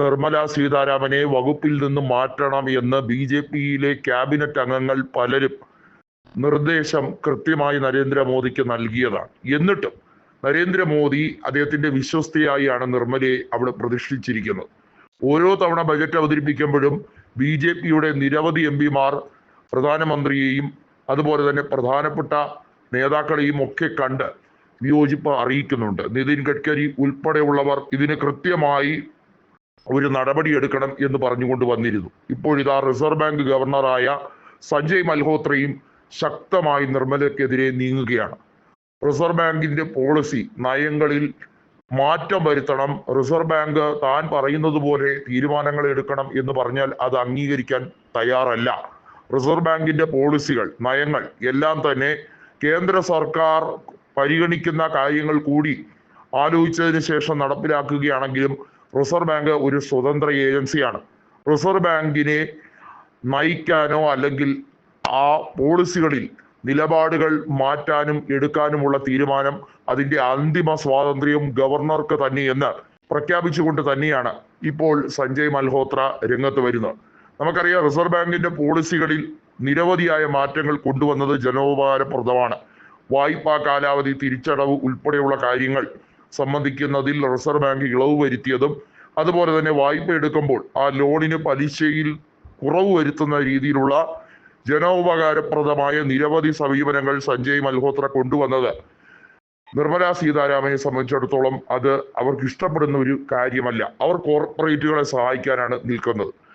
നിർമ്മല സീതാരാമനെ വകുപ്പിൽ നിന്ന് മാറ്റണം എന്ന് ബി ജെ പിയിലെ ക്യാബിനറ്റ് അംഗങ്ങൾ പലരും നിർദ്ദേശം കൃത്യമായി നരേന്ദ്രമോദിക്ക് നൽകിയതാണ്. എന്നിട്ടും നരേന്ദ്രമോദി അദ്ദേഹത്തിന്റെ വിശ്വസ്തയായാണ് നിർമ്മലയെ അവിടെ പ്രതിഷ്ഠിച്ചിരിക്കുന്നത്. ഓരോ തവണ ബജറ്റ് അവതരിപ്പിക്കുമ്പോഴും ബി ജെ പിയുടെ നിരവധി എം പിമാർ പ്രധാനമന്ത്രിയെയും അതുപോലെ തന്നെ പ്രധാനപ്പെട്ട നേതാക്കളെയും ഒക്കെ കണ്ട് വിയോജിപ്പ് അറിയിക്കുന്നുണ്ട്. നിതിൻ ഗഡ്കരി ഉൾപ്പെടെയുള്ളവർ ഇതിന് കൃത്യമായി ഒരു നടപടി എടുക്കണം എന്ന് പറഞ്ഞുകൊണ്ട് വന്നിരുന്നു. ഇപ്പോഴിതാ റിസർവ് ബാങ്ക് ഗവർണറായ സഞ്ജയ് മൽഹോത്രയും ശക്തമായി നിർമ്മലയ്ക്കെതിരെ നീങ്ങുകയാണ്. റിസർവ് ബാങ്കിന്റെ പോളിസി നയങ്ങളിൽ മാറ്റം വരുത്തണം. റിസർവ് ബാങ്ക് താൻ പറയുന്നത് പോലെ തീരുമാനങ്ങൾ എടുക്കണം എന്ന് പറഞ്ഞാൽ അത് അംഗീകരിക്കാൻ തയ്യാറല്ല. റിസർവ് ബാങ്കിന്റെ പോളിസികൾ നയങ്ങൾ എല്ലാം തന്നെ കേന്ദ്ര സർക്കാർ പരിഗണിക്കുന്ന കാര്യങ്ങൾ കൂടി ആലോചിച്ചതിന് ശേഷം നടപ്പിലാക്കുകയാണെങ്കിലും റിസർവ് ബാങ്ക് ഒരു സ്വതന്ത്ര ഏജൻസിയാണ്. റിസർവ് ബാങ്കിനെ നയിക്കാനോ അല്ലെങ്കിൽ ആ പോളിസികളിൽ നിലപാടുകൾ മാറ്റാനും എടുക്കാനുമുള്ള തീരുമാനം അതിന്റെ അന്തിമ സ്വാതന്ത്ര്യം ഗവർണർക്ക് തന്നെയെന്ന് പ്രഖ്യാപിച്ചുകൊണ്ട് തന്നെയാണ് ഇപ്പോൾ സഞ്ജയ് മൽഹോത്ര രംഗത്ത് വരുന്നത്. നമുക്കറിയാം റിസർവ് ബാങ്കിന്റെ പോളിസികളിൽ നിരവധിയായ മാറ്റങ്ങൾ കൊണ്ടുവന്നത് ജനോപകാരപ്രദമാണ്. വായ്പാ കാലാവധി തിരിച്ചടവ് ഉൾപ്പെടെയുള്ള കാര്യങ്ങൾ സംബന്ധിക്കുന്നതിൽ റിസർവ് ബാങ്ക് ഇളവ് വരുത്തിയതും അതുപോലെ തന്നെ വായ്പ എടുക്കുമ്പോൾ ആ ലോണിന് പലിശയിൽ കുറവ് വരുത്തുന്ന രീതിയിലുള്ള ജനോപകാരപ്രദമായ നിരവധി സമീപനങ്ങൾ സഞ്ജയ് മൽഹോത്ര കൊണ്ടുവന്നത്. നിർമ്മല സീതാരാമനെ സംബന്ധിച്ചിടത്തോളം അത് അവർക്ക് ഇഷ്ടപ്പെടുന്ന ഒരു കാര്യമല്ല. അവർ കോർപ്പറേറ്റുകളെ സഹായിക്കാനാണ് നിൽക്കുന്നത്.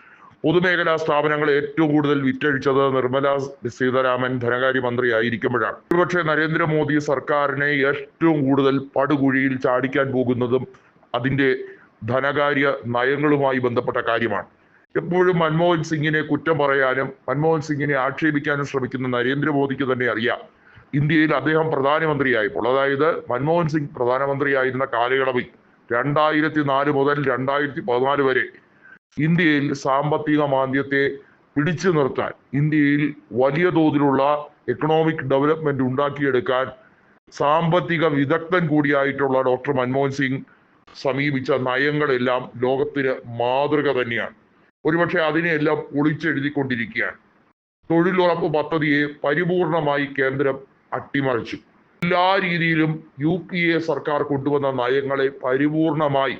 പൊതുമേഖലാ സ്ഥാപനങ്ങൾ ഏറ്റവും കൂടുതൽ വിറ്റഴിച്ചത് നിർമ്മല സീതാരാമൻ ധനകാര്യമന്ത്രി ആയിരിക്കുമ്പോഴാണ് ഒരുപക്ഷെ നരേന്ദ്രമോദി സർക്കാരിനെ ഏറ്റവും കൂടുതൽ പടുകുഴിയിൽ ചാടിക്കാൻ പോകുന്നതും അതിന്റെ ധനകാര്യ നയങ്ങളുമായി ബന്ധപ്പെട്ട കാര്യമാണ്. എപ്പോഴും മൻമോഹൻ സിംഗിനെ കുറ്റം പറയാനും മൻമോഹൻ സിംഗിനെ ആക്ഷേപിക്കാനും ശ്രമിക്കുന്ന നരേന്ദ്രമോദിക്ക് തന്നെ അറിയാം. ഇന്ത്യയിൽ അദ്ദേഹം പ്രധാനമന്ത്രിയായപ്പോൾ അതായത് മൻമോഹൻ സിംഗ് പ്രധാനമന്ത്രിയായിരുന്ന കാലയളവിൽ രണ്ടായിരത്തി നാല് മുതൽ രണ്ടായിരത്തി പതിനാല് വരെ ഇന്ത്യയിൽ സാമ്പത്തിക മാന്ദ്യത്തെ പിടിച്ചു നിർത്താൻ ഇന്ത്യയിൽ വലിയ തോതിലുള്ള എക്കണോമിക് ഡെവലപ്മെന്റ് ഉണ്ടാക്കിയെടുക്കാൻ സാമ്പത്തിക വിദഗ്ധൻ കൂടിയായിട്ടുള്ള ഡോക്ടർ മൻമോഹൻ സിംഗ് സമീപിച്ച നയങ്ങളെല്ലാം ലോകത്തിന് മാതൃക തന്നെയാണ്. ഒരുപക്ഷെ അതിനെയെല്ലാം പൊളിച്ചെഴുതിക്കൊണ്ടിരിക്കുകയാണ്. തൊഴിലുറപ്പ് പദ്ധതിയെ പരിപൂർണമായി കേന്ദ്രം അട്ടിമറിച്ചു. എല്ലാ രീതിയിലും യു പി എ സർക്കാർ കൊണ്ടുവന്ന നയങ്ങളെ പരിപൂർണമായി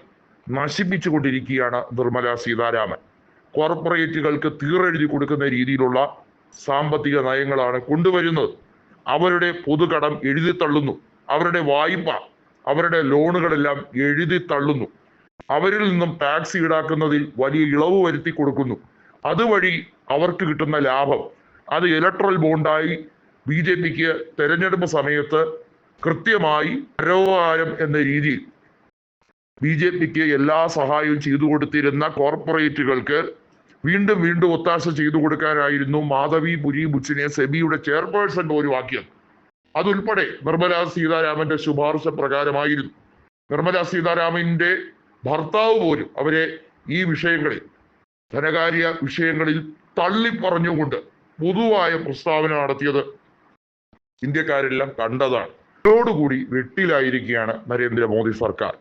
നശിപ്പിച്ചുകൊണ്ടിരിക്കുകയാണ് നിർമ്മല സീതാരാമൻ. കോർപ്പറേറ്റുകൾക്ക് തീറെഴുതി കൊടുക്കുന്ന രീതിയിലുള്ള സാമ്പത്തിക നയങ്ങളാണ് കൊണ്ടുവരുന്നത്. അവരുടെ പൊതുകടം എഴുതി തള്ളുന്നു. അവരുടെ വായ്പ അവരുടെ ലോണുകളെല്ലാം എഴുതി തള്ളുന്നു. അവരിൽ നിന്നും ടാക്സ് ഈടാക്കുന്നതിൽ വലിയ ഇളവ് വരുത്തി കൊടുക്കുന്നു. അതുവഴി അവർക്ക് കിട്ടുന്ന ലാഭം. അത് ഇലക്ട്രൽ ബോണ്ടായി ബി ജെ പിക്ക് തെരഞ്ഞെടുപ്പ് സമയത്ത് കൃത്യമായി പരോപകാരം എന്ന രീതിയിൽ ബി ജെ പിക്ക് എല്ലാ സഹായവും ചെയ്തു കൊടുത്തിരുന്ന കോർപ്പറേറ്റുകൾക്ക് വീണ്ടും വീണ്ടും ഒത്താശ ചെയ്തു കൊടുക്കാനായിരുന്നു മാധവി പുരി ബുച്ചിനെ സെബിയുടെ ചെയർപേഴ്സൺ പോലും ആക്കിയത് അതുൾപ്പെടെ നിർമ്മല സീതാരാമന്റെ ശുപാർശ പ്രകാരമായിരുന്നു. നിർമ്മല സീതാരാമന്റെ ഭർത്താവ് പോലും അവരെ ഈ വിഷയങ്ങളിൽ ധനകാര്യ വിഷയങ്ങളിൽ തള്ളിപ്പറഞ്ഞുകൊണ്ട് പൊതുവായ പ്രസ്താവന നടത്തിയത് ഇന്ത്യക്കാരെല്ലാം കണ്ടതാണ്. ഇതോടുകൂടി വെട്ടിലായിരിക്കുകയാണ് നരേന്ദ്രമോദി സർക്കാർ.